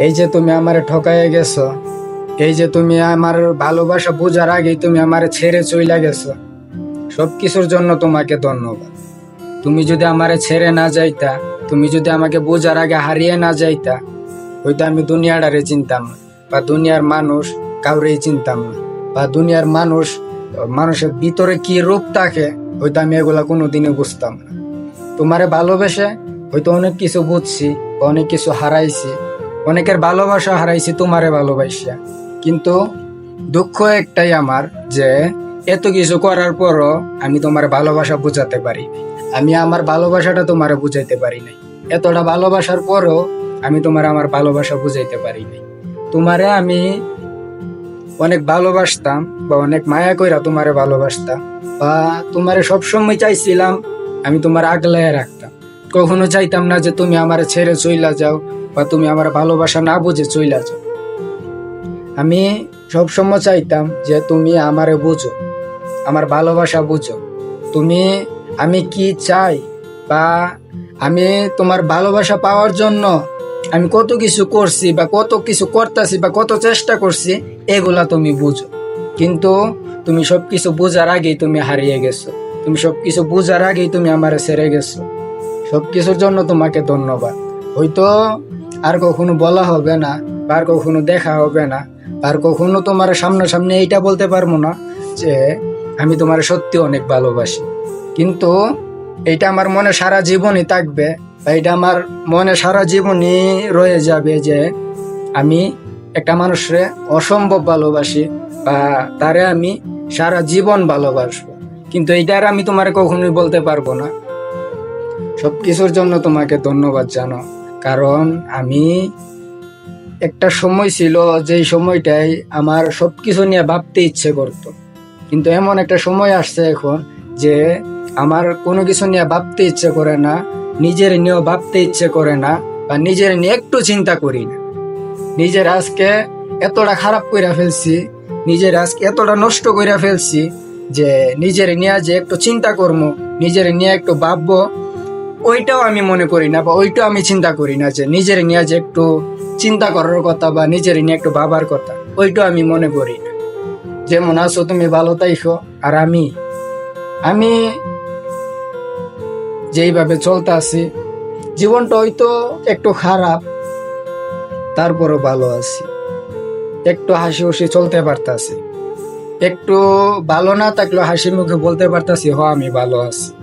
এই যে তুমি আমারে ঠকাইয়ে গেছো, এই যে তুমি আমার ভালোবাসা বোঝার আগেই তুমি আমারে ছেড়ে চইলা গেছো সব কিছুর জন্য তোমাকে ধন্যবাদ। তুমি যদি আমারে ছেড়ে না যাইতা, তুমি যদি আমাকে বোঝার আগে হারিয়ে না যাইতা, হয়তো আমি দুনিয়াটারে চিনতাম না, বা দুনিয়ার মানুষ কাউরেই চিনতাম না, বা দুনিয়ার মানুষ, মানুষের ভিতরে কি রূপ থাকে, হয়তো আমি এগুলা কোনোদিনও বুঝতাম না। তোমারে ভালোবেসে হয়তো অনেক কিছু বুঝছি অনেক কিছু হারাইছি অনেকের ভালোবাসা হারাইছি তোমারে ভালোবাসিয়া। কিন্তু দুঃখ একটাই আমার যে এত কিছু করার পরও আমি তোমার ভালোবাসা বুঝাতে পারি আমি আমার ভালোবাসাটা তোমারে বুঝাইতে পারি নাই। এতটা ভালোবাসার পরও আমি তোমার আমার ভালোবাসা বুঝাইতে পারি নাই। তোমারে আমি অনেক ভালোবাসতাম বা অনেক মায়া কইরা তোমারে ভালোবাসতাম বা তোমারে সবসময় চাইছিলাম আমি তোমার আগলায় রাখতাম। কখনো চাইতাম না যে তুমি আমার ছেড়ে চইলা যাও। বা তুমি আমার ভালোবাসা না বুঝে চইলা যাও। আমি সবসময় চাইতাম যে তুমি আমারে বুঝো, আমার ভালোবাসা বুঝো। তুমি, আমি কি চাই বা আমি তোমার ভালোবাসা পাওয়ার জন্য আমি কত কিছু করছি বা কত কিছু করতেছি বা কত চেষ্টা করছি, এগুলা তুমি বুঝো। কিন্তু তুমি সবকিছু বোঝার আগেই তুমি হারিয়ে গেছো। তুমি সবকিছু বোঝার আগেই তুমি আমার ছেড়ে গেছো। সব কিছুর জন্য তোমাকে ধন্যবাদ। হয়তো আর কখনো বলা হবে না, আর কখনো দেখা হবে না, আর কখনো তোমার সামনাসামনি এইটা বলতে পারব না যে আমি তোমার সত্যি অনেক ভালোবাসি। কিন্তু এটা আমার মনে সারা জীবনই থাকবে এটা আমার মনে সারা জীবনই রয়ে যাবে যে আমি একটা মানুষরে অসম্ভব ভালোবাসি বা তারে আমি সারা জীবন ভালোবাসবো। কিন্তু এইটার আমি তোমার কখনোই বলতে পারব না। সব কিছুর জন্য তোমাকে ধন্যবাদ জানো। কারণ আমি একটা সময় ছিল যেই সময়টাই আমার সব কিছু নিয়ে ভাবতে ইচ্ছে করতো। কিন্তু এমন একটা সময় আসছে এখন যে আমার কোনো কিছু নিয়ে ভাবতে ইচ্ছে করে না, নিজের নিয়েও ভাবতে ইচ্ছে করে না বা নিজের নিয়ে একটু চিন্তা করি না। নিজের আজকে এতটা খারাপ কইরা ফেলছি, নিজের আজকে এতটা নষ্ট কইরা ফেলছি যে নিজের নিয়ে যে একটু চিন্তা করব নিজের নিয়ে একটু ভাববো ওইটাও আমি মনে করি না, বা ওইটাও আমি চিন্তা করি না যে নিজের নিয়ে যে একটু চিন্তা করার কথা বা নিজের নিয়ে একটু ভাবার কথা, ওইটাও আমি মনে করি না। যেমন আছো তুমি ভালো তাইছো আর আমি আমি যেইভাবে চলতে আছি, জীবনটা হয়তো একটু খারাপ, তারপরও ভালো আছি। একটু হাসি খুশি চলতে পারতাছি। একটু ভালো না থাকলেও হাসি মুখে বলতে পারতাছি, হ, আমি ভালো আছি।